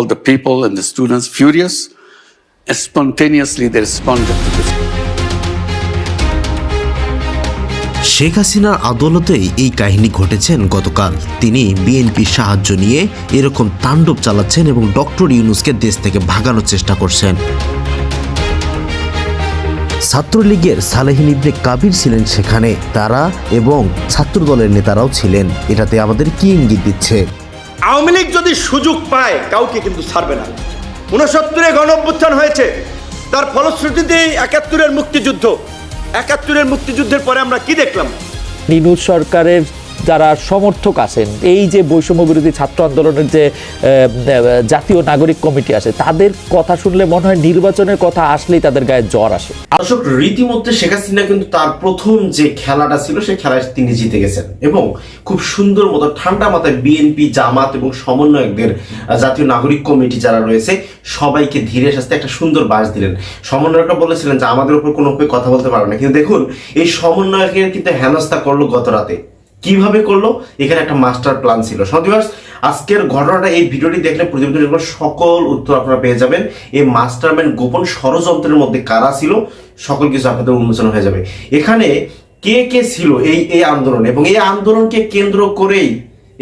All the people and the students furious. And Spontaneously, they responded to this. Sheikh হাসিনার আদালতেই এই কাহিনী ঘটেছেন গতকাল তিনি বিএনপির সাহায্য নিয়ে এরকম তাণ্ডব চালাচ্ছেন এবং ডক্টর ইউনুসকে দেশ থেকে ভাগানোর চেষ্টা করছেন ছাত্রলীগের সালেহিন ইবনে কাবির ছিলেন সেখানে তারা এবং ছাত্রদলের নেতারাও ছিলেন এটাতে আমাদের কি ইঙ্গিত দিচ্ছে আওয়ামী লীগ যদি সুযোগ পায়, কাউকে কিন্তু ছাড়বে না। উনসত্তরে গণ অভ্যুত্থান হয়েছে, তার ফলশ্রুতিতেই একাত্তরের মুক্তিযুদ্ধ। একাত্তরের মুক্তিযুদ্ধের পরে আমরা কি দেখলাম? নিনু সরকারের যারা সমর্থক আছেন, এই যে বৈষম্য বিরোধী ছাত্র আন্দোলনের যে জাতীয় নাগরিক কমিটি আছে, তাদের কথা শুনলে মনে হয় নির্বাচনের কথা আসলেই তাদের গায়ে জ্বর আসে। দর্শক, রীতিমধ্যে শেখ হাসিনা কিন্তু তার প্রথম যে খেলাটা ছিল, সেই খেলায় তিনি জিতে গেছেন এবং খুব সুন্দর মতো ঠান্ডা মাথায় বিএনপি জামাত এবং সমন্বয়কদের জাতীয় নাগরিক কমিটি যারা রয়েছে, সবাইকে ধীরে সাস্তে একটা সুন্দর বাস দিলেন। সমন্বয়করা বলেছিলেন যে, আমাদের উপর কোনো কথা বলতে পারবে না। কিন্তু দেখুন, এই সমন্বয়কের কিন্তু হেনস্থা করল গত রাতে। কীভাবে করল? এখানে একটা মাস্টার প্ল্যান ছিল। সদিবাস আজকের ঘটনাটা এই ভিডিওটি দেখলে প্রতিবেদন সকল উত্তর আপনারা পেয়ে যাবেন। এই মাস্টারম্যান গোপন ষড়যন্ত্রের মধ্যে কারা ছিল? সকল কিছু আপনাদের উন্মোচন হয়ে যাবে। এখানে কে কে ছিল এই এই আন্দোলন? এবং এই আন্দোলনকে কেন্দ্র করেই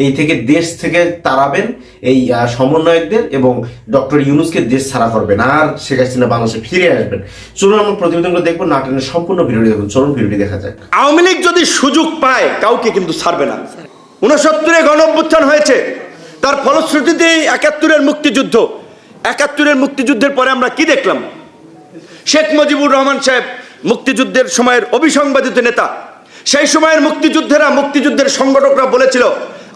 এই থেকে দেশ থেকে তাড়াবেন এই সমন্বয়কদের এবং ডক্টর ইউনুসকে দেশ ছাড়া করবেন। আর শেখ হাসিনা বাংলাদেশে ফিরে আসবেন। চলুন আমরা প্রতিবেদনগুলো দেখব নাটনের সম্পূর্ণ ভিডিওটি দেখুন। চলুন ভিডিওটি দেখা যাক। আওয়ামী লীগ যদি সুযোগ পায়, কাউকে কিন্তু ছাড়বে না। উনসত্তরে গণ হয়েছে। তার ফলশ্রুতিতেই একাত্তরের মুক্তিযুদ্ধ। একাত্তরের মুক্তিযুদ্ধের পরে আমরা কি দেখলাম? শেখ মুজিবুর রহমান সাহেব মুক্তিযুদ্ধের সময়ের অভিসংবাদিত নেতা। সেই সময়ের মুক্তিযুদ্ধেরা মুক্তিযুদ্ধের সংগঠকরা বলেছিল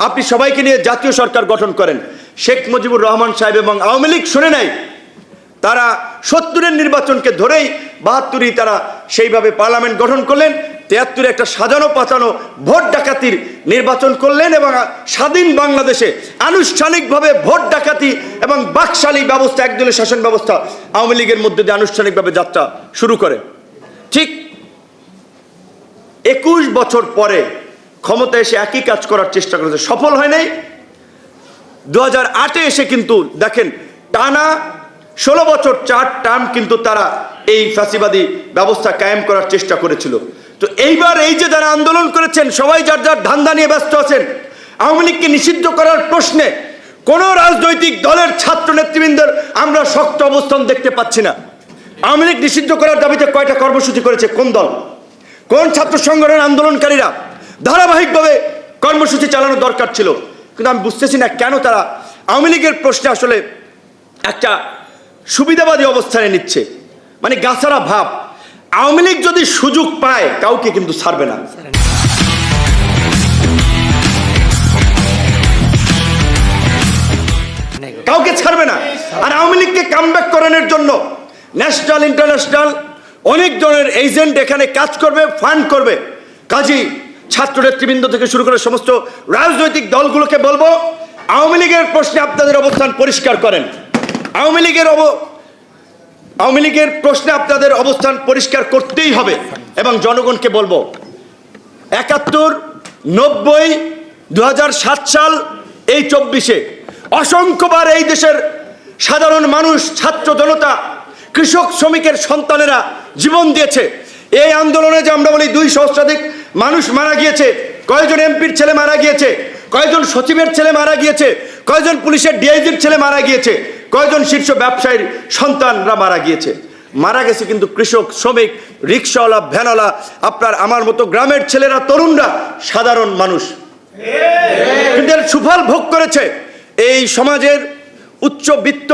আপনি সবাইকে নিয়ে জাতীয় সরকার গঠন করেন। শেখ মুজিবুর রহমান সাহেব এবং আওয়ামী লীগ শুনে নাই। তারা সত্তরের নির্বাচনকে ধরেই বাহাত্তরই তারা সেইভাবে পার্লামেন্ট গঠন করলেন, তেয়াত্তরে একটা সাজানো পাতানো ভোট ডাকাতির নির্বাচন করলেন এবং স্বাধীন বাংলাদেশে আনুষ্ঠানিকভাবে ভোট ডাকাতি এবং বাকশালী ব্যবস্থা, একদলীয় শাসন ব্যবস্থা আওয়ামী লীগের মধ্যে দিয়ে আনুষ্ঠানিকভাবে যাত্রা শুরু করে। ঠিক একুশ বছর পরে ক্ষমতা এসে একই কাজ করার চেষ্টা করেছে। সফল হয় নাই। দু হাজার আটে এসে কিন্তু দেখেন, টানা ষোলো বছর চার টার্ম কিন্তু তারা এই ফ্যাসিবাদী ব্যবস্থা কায়েম করার চেষ্টা করেছিল। তো এইবার এই যে যারা আন্দোলন করেছেন, সবাই যার যার ধান্দা নিয়ে ব্যস্ত আছেন, আওয়ামী লীগকে নিষিদ্ধ করার প্রশ্নে কোনো রাজনৈতিক দলের ছাত্র নেতৃবৃন্দের আমরা শক্ত অবস্থান দেখতে পাচ্ছি না। আওয়ামী লীগ নিষিদ্ধ করার দাবিতে কয়টা কর্মসূচি করেছে? কোন দল? কোন ছাত্র সংগঠনের আন্দোলনকারীরা? ধারাবাহিকভাবে কর্মসূচি চালানো দরকার ছিল। কিন্তু আমি বুঝতেছি না কেন তারা আওয়ামী লীগের প্রশ্নে আসলে একটা সুবিধাবাদী অবস্থানে নিচ্ছে। মানে গাছারা ভাব। আওয়ামী লীগ যদি সুযোগ পায়, কাউকে কিন্তু ছাড়বে না। কাউকে ছাড়বে না। আর আওয়ামী লীগকে কামব্যাক করানোর জন্য ন্যাশনাল ইন্টারন্যাশনাল অনেক ধরনের এজেন্ট এখানে কাজ করবে ফান্ড করবে। কাজী ছাত্র নেতৃবৃন্দ থেকে শুরু করে সমস্ত রাজনৈতিক দলগুলোকে বলব, আওয়ামী লীগের প্রশ্নে আপনাদের অবস্থান পরিষ্কার করেন। আওয়ামী লীগের অব, আওয়ামী লীগের প্রশ্নে আপনাদের অবস্থান পরিষ্কার করতেই হবে এবং জনগণকে বলব, একাত্তর, নব্বই দু সাল, এই চব্বিশে অসংখ্যবার এই দেশের সাধারণ মানুষ, ছাত্র জনতা, কৃষক, শ্রমিকের সন্তানেরা জীবন দিয়েছে। এই আন্দোলনে যে আমরা বলি দুই সহস্রাধিক মানুষ মারা গিয়েছে, কয়জন এমপির ছেলে মারা গিয়েছে, কয়জন সচিবের ছেলে মারা গিয়েছে, কয়জন পুলিশের ডিআইজির ছেলে মারা গিয়েছে, কয়জন শীর্ষ ব্যবসায়ীর সন্তানরা মারা গিয়েছে। মারা গেছে কিন্তু কৃষক, শ্রমিক, রিক্সাওয়ালা, ভ্যানওয়ালা, আপনার আমার মতো গ্রামের ছেলেরা, তরুণরা, সাধারণ মানুষ। কিন্তু সুফল ভোগ করেছে। এই সমাজের উচ্চবিত্ত,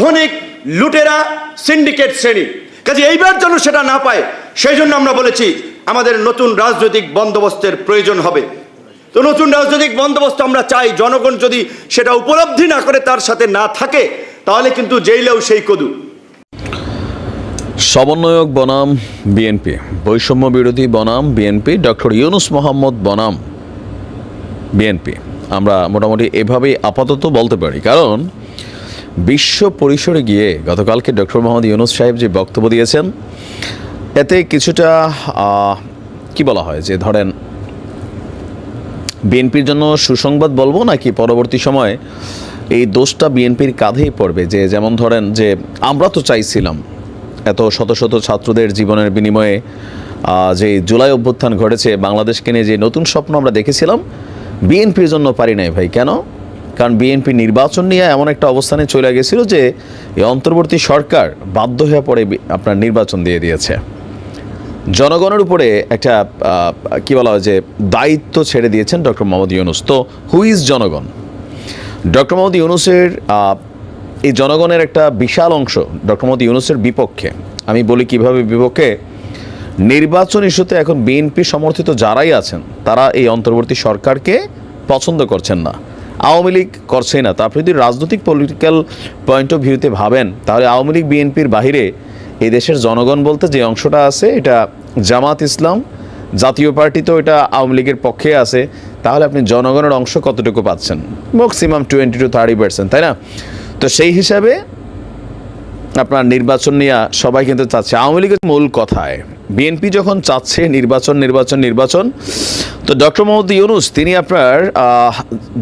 ধনিক, লুটেরা, সিন্ডিকেট শ্রেণি। কাজে এইবার যেন সেটা না পায়, সেই জন্য আমরা বলেছি আমাদের নতুন রাজনৈতিক বন্দোবস্তের প্রয়োজন হবে। তো নতুন রাজনৈতিক বন্দোবস্ত আমরা চাই, জনগণ যদি সেটা উপলব্ধি না করে তার সাথে না থাকে, তাহলে কিন্তু জেইলেও সেই কদু। সমন্বয়ক বনাম বিএনপি, বৈষম্য বিরোধী বনাম বিএনপি, ডক্টর ইউনুস মোহাম্মদ বনাম বিএনপি। আমরা মোটামুটি এভাবেই আপাতত বলতে পারি, কারণ বিশ্ব পরিসরে গিয়ে গতকালকে ডক্টর মোহাম্মদ ইউনুস সাহেব যে বক্তব্য দিয়েছেন এতে কিছুটা কি বলা হয় যে ধরেন, বিএনপির জন্য সুসংবাদ বলব নাকি পরবর্তী সময়ে এই দোষটা বিএনপির কাঁধেই পড়বে? যে যেমন ধরেন যে আমরা তো চাইছিলাম এত শত শত ছাত্রদের জীবনের বিনিময়ে যে জুলাই অভ্যুত্থান ঘটেছে, বাংলাদেশকে নিয়ে যে নতুন স্বপ্ন আমরা দেখেছিলাম, বিএনপির জন্য পারি নাই ভাই। কেন? কারণ বিএনপি নির্বাচন নিয়ে এমন একটা অবস্থানে চলে গেছিল যে এই অন্তর্বর্তী সরকার বাধ্য হয়ে পড়ে আপনার নির্বাচন দিয়ে দিয়েছে। জনগণের উপরে একটা কি বলা হয় যে দায়িত্ব ছেড়ে দিয়েছেন ডক্টর মোহাম্মদ ইউনুস। তো হু ইজ জনগণ? ডক্টর মোহাম্মদ ইউনুসের এই জনগণের একটা বিশাল অংশ ডক্টর মোহাম্মদ ইউনুসের বিপক্ষে। আমি বলি কীভাবে বিপক্ষে? নির্বাচন ইস্যুতে এখন বিএনপি সমর্থিত যারাই আছেন, তারা এই অন্তর্বর্তী সরকারকে পছন্দ করছেন না। আওয়ামী লীগ করছেই না। তা আপনি যদি রাজনৈতিক পলিটিক্যাল পয়েন্ট অফ ভিউতে ভাবেন, তাহলে আওয়ামী লীগ বিএনপির বাহিরে এই দেশের জনগণ বলতে যে অংশটা আছে, এটা জামাত ইসলাম, জাতীয় পার্টি তো এটা আওয়ামী লীগের পক্ষে আছে, তাহলে আপনি জনগণের অংশ কতটুকু পাচ্ছেন? Maximum twenty two thirty percent তাই না? তো সেই হিসাবে আপনার নির্বাচন নিয়ে সবাই কিন্তু চাচ্ছে। আওয়ামী লীগের মূল কথায় বিএনপি যখন চাচ্ছে নির্বাচন নির্বাচন নির্বাচন, তো ডক্টর মোহাম্মদ ইউনুস, তিনি আপনার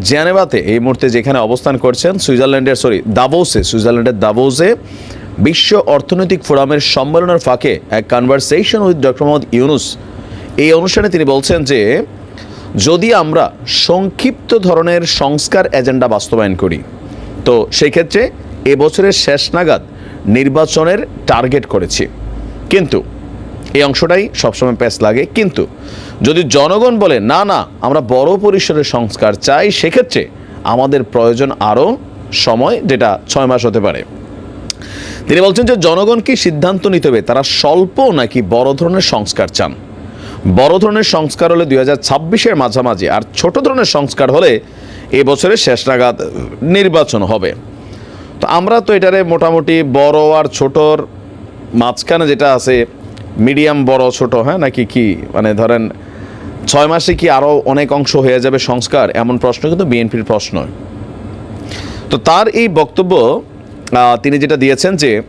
জেনেভাতে এই মুহূর্তে যেখানে অবস্থান করছেন, সুইজারল্যান্ডের, সরি দাবোসে সুইজারল্যান্ডের দাবোসে বিশ্ব অর্থনৈতিক ফোরামের সম্মেলনের ফাঁকে এক conversation with doctor Mohammad Yunus এই অনুষ্ঠানে তিনি বলছেন যে, যদি আমরা সংক্ষিপ্ত ধরনের সংস্কার এজেন্ডা বাস্তবায়ন করি, তো সেই ক্ষেত্রে এবছরের শেষ নাগাদ নির্বাচনের টার্গেট করেছি। কিন্তু এই অংশটাই সবসময় প্যাস লাগে। কিন্তু যদি জনগণ বলে, না না, আমরা বড় পরিসরের সংস্কার চাই, সেক্ষেত্রে আমাদের প্রয়োজন আরও সময়, যেটা ছয় মাস হতে পারে। তিনি বলছেন যে জনগণকে সিদ্ধান্ত নিতে হবে? তারা স্বল্প নাকি বড় ধরনের সংস্কার চান? বড় ধরনের সংস্কার হলে দুই হাজার ছাব্বিশের মাঝামাঝি আর ছোট ধরনের সংস্কার হলে এ বছরের শেষ নাগাদ নির্বাচন হবে। তো আমরা তো এটারে মোটামুটি বড় আর ছোটর মাঝখানে যেটা আছে, মিডিয়াম, বড়, ছোট হ্যাঁ নাকি কি? মানে ধরেন ছয় মাসে কি আরও অনেক অংশ হয়ে যাবে সংস্কার? এমন প্রশ্ন কিন্তু বিএনপির প্রশ্ন তো তার এই বক্তব্য তিনি যেটা দিয়েছেন যে,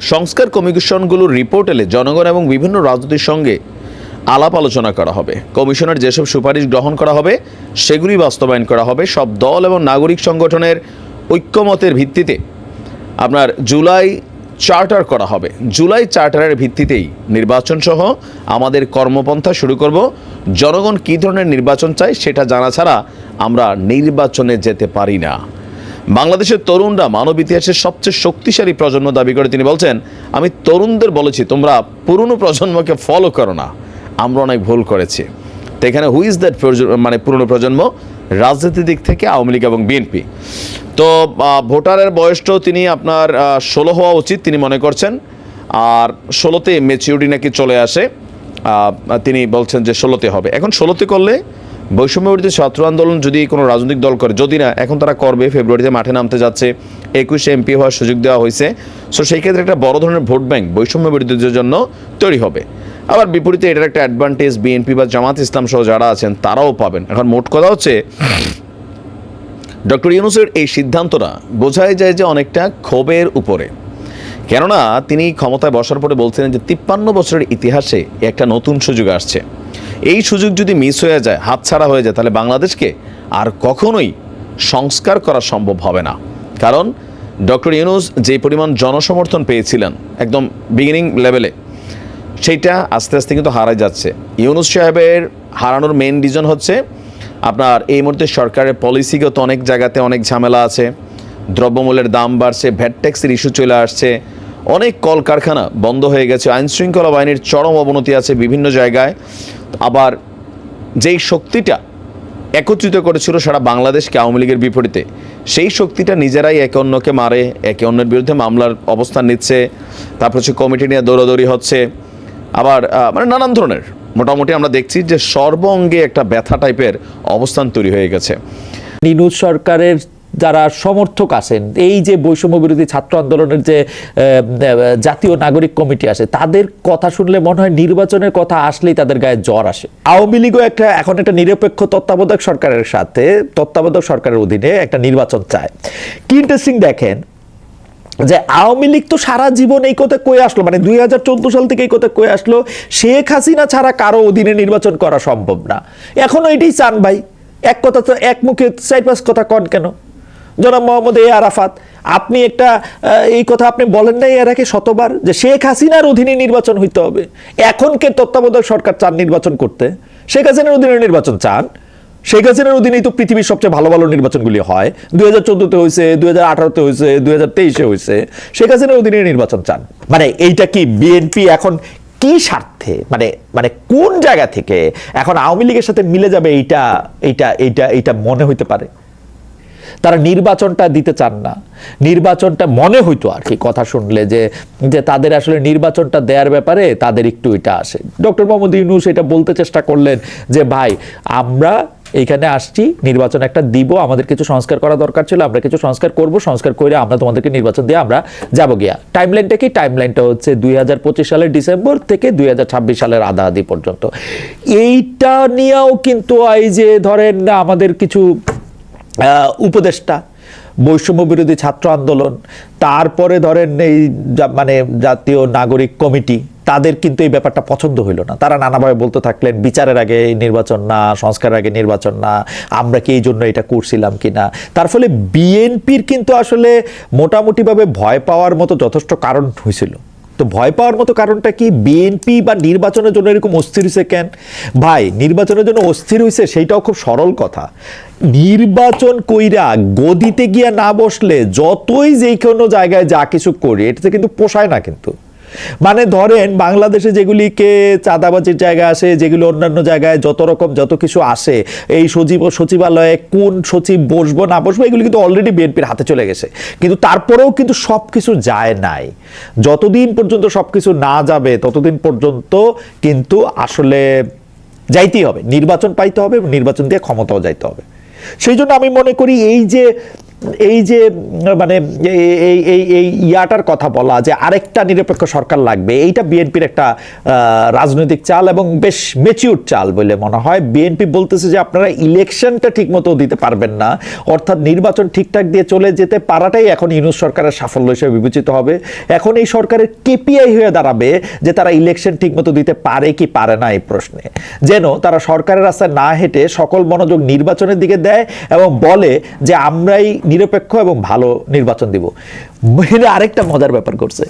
সংস্কার কমিশনগুলোর রিপোর্ট এলে জনগণ এবং বিভিন্ন রাজনীতির সঙ্গে আলাপ আলোচনা করা হবে। কমিশনের যেসব সুপারিশ গ্রহণ করা হবে, সেগুলি বাস্তবায়ন করা হবে। সব দল এবং নাগরিক সংগঠনের ঐক্যমতের ভিত্তিতে আপনার জুলাই চার্টার করা হবে। জুলাই চার্টারের ভিত্তিতেই নির্বাচন সহ আমাদের কর্মপন্থা শুরু করব। জনগণ কী ধরনের নির্বাচন চায় সেটা জানা ছাড়া আমরা নির্বাচনে যেতে পারি না। বাংলাদেশের তরুণরা মানব ইতিহাসের সবচেয়ে শক্তিশালী প্রজন্ম দাবি করে। তিনি বলছেন, আমি তরুণদের বলেছি, তোমরা পুরনো প্রজন্মকে ফলো করো না। আমরা অনেক ভুল করেছি। তো এখানে হুইজ দ্যাট মানে পুরনো প্রজন্ম? রাজনীতির দিক থেকে আওয়ামী লীগ এবং বিএনপি। তো ভোটারের বয়সটাও তিনি আপনার ষোলো হওয়া উচিত, তিনি মনে করছেন। আর ষোলোতে মেচিউরিটি নাকি চলে আসে তিনি বলছেন যে ষোলোতে হবে। এখন ষোলোতে করলে বৈষম্য বিরোধী ছাত্র আন্দোলন যদি কোনো রাজনৈতিক দল করে, যদি না, এখন তারা করবে। ফেব্রুয়ারিতে মাঠে নামতে যাচ্ছে। একুশে এমপি হওয়ার সুযোগ দেওয়া হয়েছে। সো সেই ক্ষেত্রে একটা বড় ধরনের ভোট ব্যাংক বৈষম্য বিরোধীদের জন্য তৈরি হবে। আবার বিপরীতে এটার একটা অ্যাডভান্টেজ বিএনপি বা জামাত ইসলাম সহ যারা আছেন, তারাও পাবেন। এখন মোট কথা হচ্ছে, ডক্টর ইউনুসের এই সিদ্ধান্তটা বোঝাই যায় যে অনেকটা ক্ষোভের উপরে। কেননা, তিনি ক্ষমতায় বসার পরে বলছিলেন যে, তিপ্পান্ন বছরের ইতিহাসে একটা নতুন সুযোগ আসছে। এই সুযোগ যদি মিস হয়ে যায়, হাতছাড়া হয়ে যায়, তাহলে বাংলাদেশকে আর কখনোই সংস্কার করা সম্ভব হবে না। কারণ ডক্টর ইউনুস যে পরিমাণ জনসমর্থন পেয়েছিলেন একদম বিগিনিং লেভেলে সেইটা আস্তে আস্তে কিন্তু হারাই যাচ্ছে। ইউনুস সাহেবের হারানোর মেন রিজন হচ্ছে আপনার এই মুহূর্তে সরকারের পলিসিগত অনেক জায়গাতে অনেক ঝামেলা আছে, দ্রব্যমূল্যের দাম বাড়ছে ভ্যাট ট্যাক্সের ইস্যু চলে আসছে, অনেক কলকারখানা বন্ধ হয়ে গেছে আইন শৃঙ্খলা বাহিনীর চরম অবনতি আছে বিভিন্ন জায়গায়। আবার যেই শক্তিটা একত্রিত করেছিল সারা বাংলাদেশকে আওয়ামী লীগের বিপরীতে, সেই শক্তিটা নিজেরাই একে অন্যকে মারে, একে অন্যের বিরুদ্ধে মামলার অবস্থান নিচ্ছে, তারপর হচ্ছে কমিটি নিয়ে দৌড়াদৌড়ি হচ্ছে। আবার মানে নানান ধরনের, মোটামুটি আমরা দেখছি যে সর্ব অঙ্গে একটা ব্যথা টাইপের অবস্থান তৈরি হয়ে গেছে। নিনুজ সরকারের যারা সমর্থক আছেন, এই যে বৈষম্য বিরোধী ছাত্র আন্দোলনের যে জাতীয় নাগরিক কমিটি আছে, তাদের কথা শুনলে মনে হয় নির্বাচনের কথা আসলেই তাদের গায়ে জ্বর আসে। আওয়ামী লীগও একটা, এখন একটা নিরপেক্ষ তত্ত্বাবধায়ক সরকারের সাথে, তত্ত্বাবধায়ক সরকারের অধীনে একটা নির্বাচন চায়। কি ইন্টারেস্টিং দেখেন, যে আওয়ামী লীগ তো সারা জীবন এই কথা কয়ে আসলো মানে দুই হাজার চোদ্দ সাল থেকে এই কথা কয়ে আসলো, শেখ হাসিনা ছাড়া কারও অধীনে নির্বাচন করা সম্ভব না। এখনও এটাই চান ভাই, এক কথা তো, এক মুখে চার পাঁচ কথা কন কেন? জনাব মোহাম্মদ এ আরাফাত, আপনি একটা এই কথা আপনি বলেন নাই এর আগে শতবার যে শেখ হাসিনার অধীনে নির্বাচন হইতে হবে। এখন কে তত্ত্বাবধায়ক সরকার চান নির্বাচন করতে? শেখ হাসিনার অধীনে নির্বাচন চান। শেখ হাসিনার অধীনেই তো পৃথিবীর সবচেয়ে ভালো ভালো নির্বাচনগুলি হয়। দুই হাজার চোদ্দতে হয়েছে দুই হাজার আঠারোতে হয়েছে দুই হাজার তেইশে হয়েছে শেখ হাসিনার অধীনে নির্বাচন চান। মানে এইটা কি বিএনপি এখন কি স্বার্থে মানে মানে কোন জায়গা থেকে এখন আওয়ামী লীগের সাথে মিলে যাবে এইটা এইটা এইটা এইটা মনে হইতে পারে? তারা নির্বাচনটা দিতে চান না। নির্বাচনটা মনে হইতো আর কি কথা শুনলে যে যে তাদের আসলে নির্বাচনটা দেওয়ার ব্যাপারে তাদের একটু এটা আসে। ডক্টর মোহাম্মদ ইউনুস এটা বলতে চেষ্টা করলেন যে, ভাই, আমরা এইখানে আসছি, নির্বাচন একটা দিব, আমাদের কিছু সংস্কার করা দরকার ছিল, আমরা কিছু সংস্কার করব, সংস্কার করে আমরা তোমাদেরকে নির্বাচন দিয়ে আমরা যাব গিয়া। টাইমলাইনটা কি? টাইমলাইনটা হচ্ছে দুই হাজার পঁচিশ সালের ডিসেম্বর থেকে দুই হাজার ছাব্বিশ সালের আধা আধি পর্যন্ত। এইটা নিয়েও কিন্তু এই যে ধরেন আমাদের কিছু উপদেষ্টা, বৈষম্য বিরোধী ছাত্র আন্দোলন, তারপরে ধরেন এই মানে জাতীয় নাগরিক কমিটি, তাদের কিন্তু এই ব্যাপারটা পছন্দ হইল না। তারা নানাভাবে বলতে থাকলেন, বিচারের আগে নির্বাচন না, সংস্কারের আগে নির্বাচন না, আমরা কি এই জন্য এটা করছিলাম কি না? তার ফলে বিএনপির কিন্তু আসলে মোটামুটিভাবে ভয় পাওয়ার মতো যথেষ্ট কারণ হয়েছিল। তো ভয় পাওয়ার মতো কারণটা কি? বিএনপি বা নির্বাচনের জন্য এরকম অস্থির হয়েছে কেন? ভাই, নির্বাচনের জন্য অস্থির হয়েছে, সেইটাও খুব সরল কথা। নির্বাচন কইরা গদিতে গিয়া না বসলে যতই যে কোনো জায়গায় যা কিছু করি, এটাতে কিন্তু পোষায় না কিন্তু। মানে ধরেন বাংলাদেশে যেগুলিকে চাঁদাবাজির জায়গা আসে, যেগুলো অন্যান্য জায়গায় যত রকম যত কিছু আসে, এই সচিব, সচিবালয়ে কোন সচিব বসবো, না বসবো, এগুলি কিন্তু অলরেডি বিএনপির হাতে চলে গেছে। কিন্তু তারপরেও কিন্তু সব কিছু যায় নাই। যতদিন পর্যন্ত সব কিছু না যাবে, ততদিন পর্যন্ত কিন্তু আসলে যাইতেই হবে। নির্বাচন পাইতে হবে এবং নির্বাচন দিয়ে ক্ষমতাও যাইতে হবে। সেই জন্য আমি মনে করি এই যে এই যে মানে এই- এই এই ইয়াটার কথা বলা যে আরেকটা নিরপেক্ষ সরকার লাগবে, এইটা বিএনপির একটা রাজনৈতিক চাল এবং বেশ মেচিউর চাল বলে মনে হয়। বিএনপি বলতেছে যে আপনারা ইলেকশনটা ঠিক মতো দিতে পারবেন না, অর্থাৎ নির্বাচন ঠিকঠাক দিয়ে চলে যেতে পারাটাই এখন ইউনুস সরকারের সাফল্য হিসেবে বিবেচিত হবে। এখন এই সরকারের কেপিআই হয়ে দাঁড়াবে যে তারা ইলেকশন ঠিক মতো দিতে পারে কি পারে না এই প্রশ্নে। যেন তারা সরকারের রাস্তায় না হেঁটে সকল মনোযোগ নির্বাচনের দিকে দেয় এবং বলে যে আমরাই নিরপেক্ষ এবং ভালো নির্বাচন দিব। এটা আরেকটা মজার ব্যাপার করছে।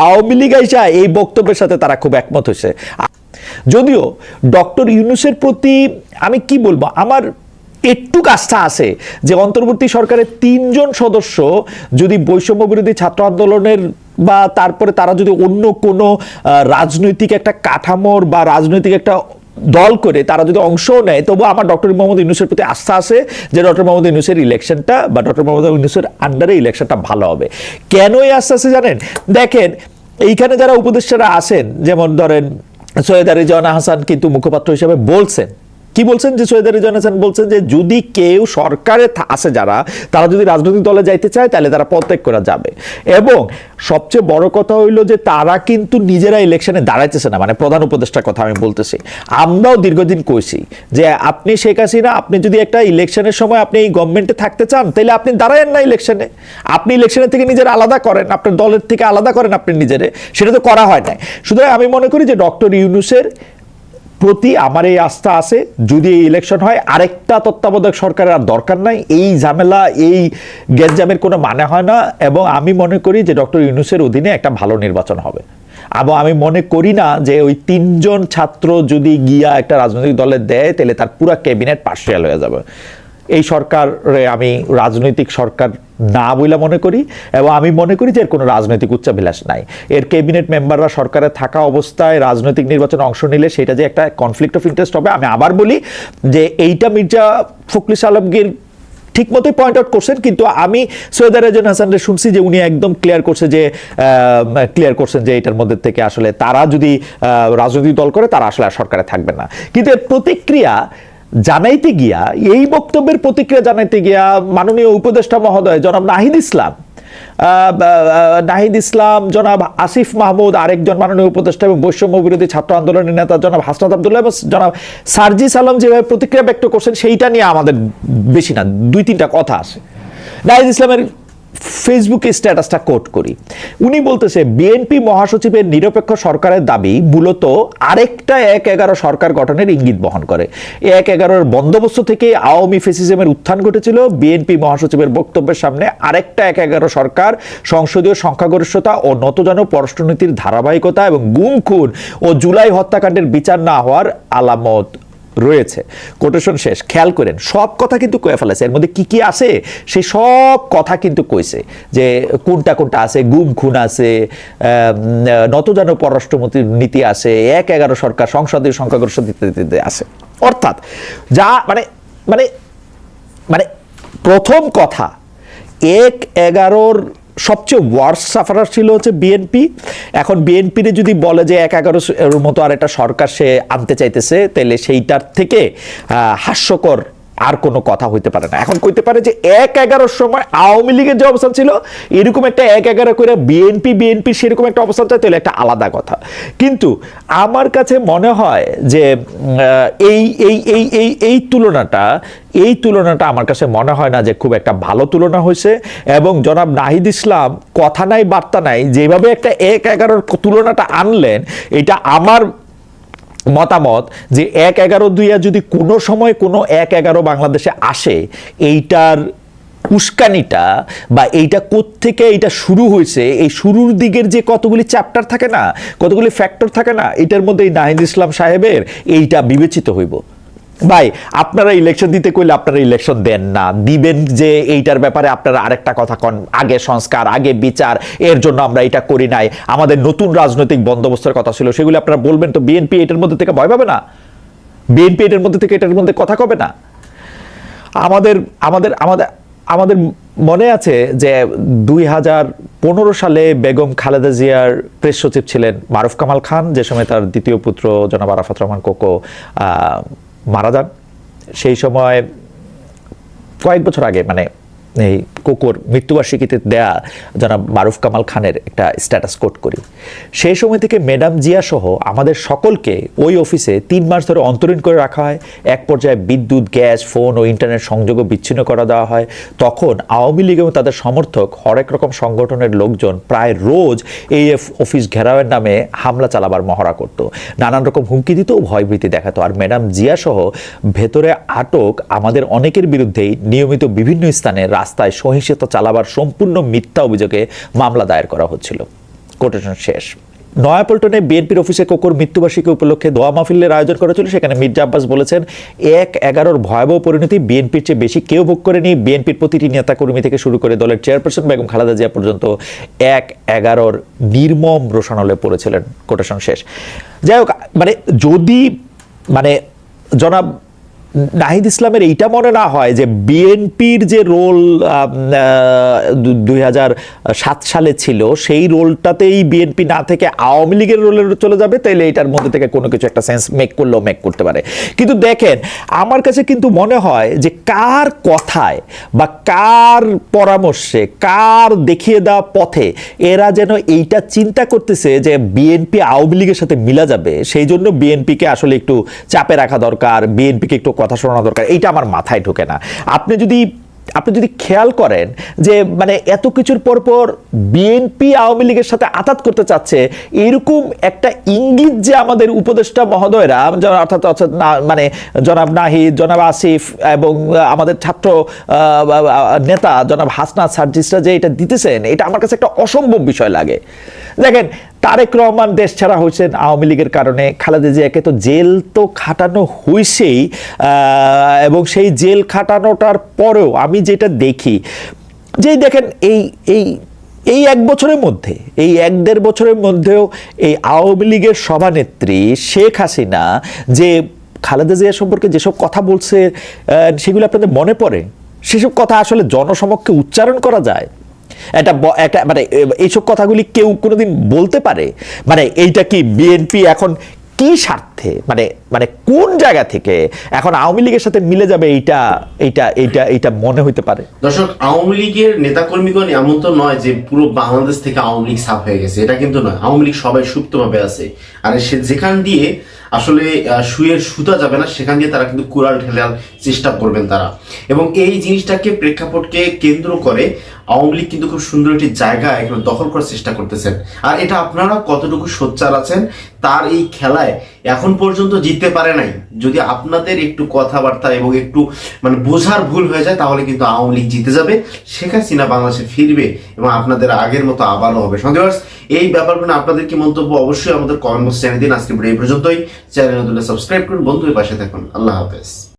আওয়ামী লীগ আইসা এই বক্তব্যের সাথে তারা খুব একমত হয়েছে। যদিও ডক্টর ইউনুসের প্রতি আমি কি বলব, আমার একটু আস্থা আছে যে অন্তর্বর্তী সরকারের তিনজন সদস্য যদি বৈষম্য বিরোধী ছাত্র আন্দোলনের বা তারপরে তারা যদি অন্য কোনো রাজনৈতিক একটা কাঠামোর বা রাজনৈতিক একটা দল করে তারা যদি অংশও নেয়, তবু আমার ডক্টর মোহাম্মদ ইউনুসের প্রতি আস্থা আছে যে ডক্টর মোহাম্মদ ইউনুসের ইলেকশনটা বা ডক্টর মোহাম্মদ ইউনুসের আন্ডারে ইলেকশনটা ভালো হবে। কেন এই আস্থা আছে জানেন? দেখেন, এইখানে যারা উপদেষ্টারা আছেন, যেমন ধরেন সৈয়দ রিজওয়ানা হাসান কিন্তু মুখপাত্র হিসেবে বলছেন কি বলছেন যে সৈয়দ রিজওয়ানা হাসান? বলছেন যে যদি কেউ সরকারে আছে যারা, তারা যদি রাজনৈতিক দলে যাইতে চায়, তাহলে তারা পদত্যাগ করা যাবে। এবং সবচেয়ে বড় কথা হইল যে তারা কিন্তু নিজেরা ইলেকশনে দাঁড়াইতেছে না মানে প্রধান উপদেষ্টার কথা আমি বলতেছি। আমরাও দীর্ঘদিন কইছি যে আপনি শেখ হাসিনা, আপনি যদি একটা ইলেকশনের সময় আপনি এই গভর্নমেন্টে থাকতে চান, তাহলে আপনি দাঁড়ায়েন না ইলেকশনে আপনি ইলেকশনের থেকে নিজের আলাদা করেন, আপনার দলের থেকে আলাদা করেন আপনি নিজেরে। সেটা তো করা হয় নাই। সুতরাং আমি মনে করি যে ডক্টর ইউনুসের প্রতি আমার এই আস্থা আছে, যদি এই ইলেকশন হয়, আরেকটা তত্ত্বাবধায়ক সরকারের আর দরকার নাই। এই ঝামেলা, এই গ্যাঞ্জামের কোনো মানে হয় না এবং আমি মনে করি যে ডক্টর ইউনুসের অধীনে একটা ভালো নির্বাচন হবে। এবং আমি মনে করি না যে ওই তিনজন ছাত্র যদি গিয়া একটা রাজনৈতিক দলে দেয়, তাহলে তার পুরো ক্যাবিনেট পার্সিয়াল হয়ে যাবে। এই সরকারে আমি রাজনৈতিক সরকার না বলে মনে করি এবং আমি মনে করি যে এর কোনো রাজনৈতিক উচ্চাভিলাষ নাই। এর ক্যাবিনেট মেম্বাররা সরকারে থাকা অবস্থায় রাজনৈতিক নির্বাচনে অংশ নিলে সেটা যে একটা কনফ্লিক্ট অফ ইন্টারেস্ট হবে, আমি আবার বলি যে এইটা মির্জা ফখরুল আলমগীর ঠিক মতোই পয়েন্ট আউট করছেন, কিন্তু আমি সৈয়দ রেজন হাসানরে শুনছি যে উনি একদম ক্লিয়ার করছে যে ক্লিয়ার করছেন যে এটার মধ্যে থেকে আসলে তারা যদি রাজনৈতিক দল করে, তারা আসলে আর সরকারে থাকবে না। কিন্তু এর প্রতিক্রিয়া জানাইতে গিয়া, এই বক্তব্যের প্রতিক্রিয়া জানাইতে গিয়া মাননীয় উপদেষ্টা মহোদয় জনাব নাহিদ ইসলাম নাহিদ ইসলাম জনাব আসিফ মাহমুদ, আরেকজন মাননীয় উপদেষ্টা এবং বৈষম্য বিরোধী ছাত্র আন্দোলনের নেতা জনাব হাসনাত আবদুল্লাহ এবং জনাব সার্জিস আলম যেভাবে প্রতিক্রিয়া ব্যক্ত করছেন, সেইটা নিয়ে আমাদের বেশি না দুই তিনটা কথা আছে। নাহিদ ইসলামের ফেসবুকে স্ট্যাটাসটা কোট করি। উনি বলতেছে, বিএনপি মহাসচিবের নিরপেক্ষ সরকারের দাবি মূলত আরেকটা এক এগারো সরকার গঠনের ইঙ্গিত বহন করে। এক এগারোর বন্দোবস্ত থেকে আওয়ামী ফেসিজমের উত্থান ঘটেছিল। বিএনপি মহাসচিবের বক্তব্যের সামনে আরেকটা এক এগারো সরকার, সংসদীয় সংখ্যাগরিষ্ঠতা ও নতজানো পররাষ্ট্রনীতির ধারাবাহিকতা এবং গুম খুন ও জুলাই হত্যাকাণ্ডের বিচার না হওয়ার আলামত রয়েছে। কোটেশন শেষ, খেয়াল করেন, সব কথা কিন্তু কয়ে ফেলেছে। এর মধ্যে কি কি আছে? সেই সব কথা কিন্তু কইছে যে কোনটা কোনটা আছে, গুম খুন আছে নতজানো পররাষ্ট্রমন্ত্রী নীতি আছে, এক এগারো সরকার সংসদের সংখ্যাগরিষ্ঠ আছে। অর্থাৎ যা মানে মানে মানে প্রথম কথা, এক এগারোর সবচেয়ে ওয়ার্স সাফারার ছিল হচ্ছে বিএনপি এখন বিএনপির যদি বলে যে এক এগারো মতো আর একটা সরকার সে আনতে চাইতেছে, তাহলে সেইটার থেকে হাস্যকর আর কোনো কথা হইতে পারে না। এখন কইতে পারে যে এক এগারোর সময় আওয়ামী লীগের যে অবস্থান ছিল, এরকম একটা এক এগারো করে বিএনপি বিএনপি সেরকম একটা অবস্থান চাই তাহলে একটা আলাদা কথা। কিন্তু আমার কাছে মনে হয় যে এই এই এই এই এই তুলনাটা এই তুলনাটা আমার কাছে মনে হয় না যে খুব একটা ভালো তুলনা হয়েছে এবং জনাব নাহিদ ইসলাম কথা নাই, বার্তা নাই, যেভাবে একটা এক এগারোর তুলনাটা আনলেন, এটা আমার মতামত যে এক এগারো দুইয়া যদি কোনো সময় কোনো এক এগারো বাংলাদেশে আসে, এইটার উস্কানিটা বা এইটা থেকে এইটা শুরু হয়েছে, এই শুরুর দিকের যে কতগুলি চ্যাপ্টার থাকে না, কতগুলি ফ্যাক্টর থাকে না, এটার মধ্যে এই নাহিদ ইসলাম সাহেবের এইটা বিবেচিত হইব। ভাই, আপনারা ইলেকশন দিতে কইলে আপনারা ইলেকশন দেন না। দিবেন যে এইটার ব্যাপারে আপনারা আরেকটা কথা কন। আগে সংস্কার, আগে বিচার, এর জন্য আমরা এটা করি নাই। আমাদের নতুন রাজনৈতিক বন্দোবস্তের কথা ছিল, সেগুলো আপনারা বলবেন তো বিএনপি এটার মধ্যে থেকে ভয় পাবে না? বিএনপি এটার মধ্যে থেকে এটার মধ্যে কথা কবে না? আমাদের আমাদের আমাদের আমাদের মনে আছে যে দুই হাজার পনেরো সালে বেগম খালেদা জিয়ার প্রেস সচিব ছিলেন মারুফ কামাল খান, যে সময় তার দ্বিতীয় পুত্র জনাব আরাফাত রহমান কোকো মারা যান। সেই সময় কয়েক বছর আগে মানে এই কোকোর মৃত্যুবার্ষিকীতে দেয়া জনাব মারুফ কামাল খানের একটা স্ট্যাটাস কোট করি। সেই সময় থেকে ম্যাডাম জিয়া সহ আমাদের সকলকে ওই অফিসে তিন মাস ধরে অন্তরীণ করে রাখা হয়। এক পর্যায়ে বিদ্যুৎ, গ্যাস, ফোন ও ইন্টারনেট সংযোগও বিচ্ছিন্ন করা দেওয়া হয়। তখন আওয়ামী লীগ এবং তাদের সমর্থক হরেক রকম সংগঠনের লোকজন প্রায় রোজ এই অফিস ঘেরাওয়ের নামে হামলা চালাবার মহড়া করত। নানান রকম হুমকি দিত ও ভয়ভীতি দেখাতো। আর ম্যাডাম জিয়া সহ ভেতরে আটক আমাদের অনেকের বিরুদ্ধেই নিয়মিত বিভিন্ন স্থানে রাস্তায় সহিংসতা চালাবার সম্পূর্ণ মিথ্যা অভিযোগে মামলা দায়ের করা হচ্ছিল। কোটেশন শেষ। নয়াপল্টনে বিএনপির অফিসে কোকর মৃত্যুবার্ষিকী উপলক্ষে দোয়া মাহফিলের আয়োজন করা ছিল সেখানে মির্জা আব্বাস বলেছেন, এক এগারোর ভয়াবহ পরিণতি বিএনপির চেয়ে বেশি কেউ ভোগ করেনি। বিএনপির প্রতিটি নেতাকর্মী থেকে শুরু করে দলের চেয়ারপারসন বেগম খালেদা জিয়া পর্যন্ত এক এগারোর নির্মম রোশানলে পড়েছিলেন। কোটেশন শেষ। যাই হোক মানে যদি মানে জনাব নাহিদ ইসলামের এইটা মনে না হয় যে বিএনপির যে রোল দুই সাত সালে ছিল, সেই রোলটাতেই বিএনপি না থেকে আওয়ামী লীগের রোলে চলে যাবে, তাইলে এটার মধ্যে থেকে কোনো কিছু একটা সেন্স মেক করলেও মেক করতে পারে। কিন্তু দেখেন, আমার কাছে কিন্তু মনে হয় যে কার কথায় বা কার পরামর্শে, কার দেখিয়ে দেওয়া পথে এরা যেন এইটা চিন্তা করতেছে যে বিএনপি আওয়ামী লীগের সাথে মিলা যাবে, সেই জন্য বিএনপিকে আসলে একটু চাপে রাখা দরকার, বিএনপিকে একটু কথা শোনানো দরকার, এইটা আমার মাথায় ঢোকে না। আপনি যদি আপনি যদি খেয়াল করেন যে মানে এত কিছুর পর পর বিএনপি আওয়ামী লীগের সাথে আতাত করতে চাচ্ছে, এরকম একটা ইঙ্গিত যে আমাদের উপদেষ্টা মহোদয়রা অর্থাৎ অর্থাৎ মানে জনাব নাহিদ, জনাব আসিফ এবং আমাদের ছাত্র নেতা জনাব হাসনা সার্জিসরা যে এটা দিতেছেন, এটা আমার কাছে একটা অসম্ভব বিষয় লাগে। দেখেন তারেক রহমান দেশ ছাড়া হয়েছেন আওয়ামী লীগের কারণে। খালেদা জিয়াকে তো জেল তো খাটানো হয়েছেই এবং সেই জেল খাটানোটার পরেও আমি যেটা দেখি, যেই দেখেন এই এই এই এক বছরের মধ্যে, এই এক দেড় বছরের মধ্যেও এই আওয়ামী লীগের সভানেত্রী শেখ হাসিনা যে খালেদা জিয়া সম্পর্কে যেসব কথা বলছে সেগুলো আপনাদের মনে পড়ে? সেসব কথা আসলে জনসমক্ষে উচ্চারণ করা যায়? একটা একটা মানে এইসব কথাগুলি কেউ কোনোদিন বলতে পারে? মানে এইটা কি বিএনপি এখন কি স্বার্থে? মানে মানে কোন জায়গা থেকে এখন আওয়ামী লীগের সাথে মিলে যাবে এইটা এইটা এইটা এইটা মনে হইতে পারে? দর্শক, আওয়ামী লীগের নেতাকর্মীগণ এমন তো নয় যে পুরো বাংলাদেশ থেকে আওয়ামী লীগ সাফ হয়ে গেছে। এটা কিন্তু নয়। আওয়ামী লীগ সবাই সুপ্তভাবে আছে। আর সে, যেখান দিয়ে আসলে সুয়ের সুতা যাবে না, সেখান দিয়ে তারা কিন্তু কুড়াল ঠেলার চেষ্টা করবেন তারা। এবং এই জিনিসটাকে প্রেক্ষাপটকে কেন্দ্র করে আওয়ামী লীগ কিন্তু খুব সুন্দর একটি জায়গা এখানে দখল করার চেষ্টা করতেছেন। আর এটা আপনারা কতটুকু সোচ্চার আছেন, তার এই খেলায় এখন পর্যন্ত জিততে পারে নাই। যদি আপনাদের একটু কথাবার্তা এবং একটু মানে বোঝার ভুল হয়ে যায়, তাহলে কিন্তু আওয়ামী লীগ জিতে যাবে। শেখ হাসিনা বাংলাদেশে ফিরবে এবং আপনাদের আগের মতো আবারও হবে। সন্দেহ এই ব্যাপারগুলো আপনাদের কি মন্তব্য অবশ্যই আমাদের কমেন্ট বক্সে জানিয়ে দিন। আজকে এই পর্যন্তই। চ্যানেল সাবস্ক্রাইব করুন। বন্ধুদের পাশে থাকুন। আল্লাহ হাফেজ।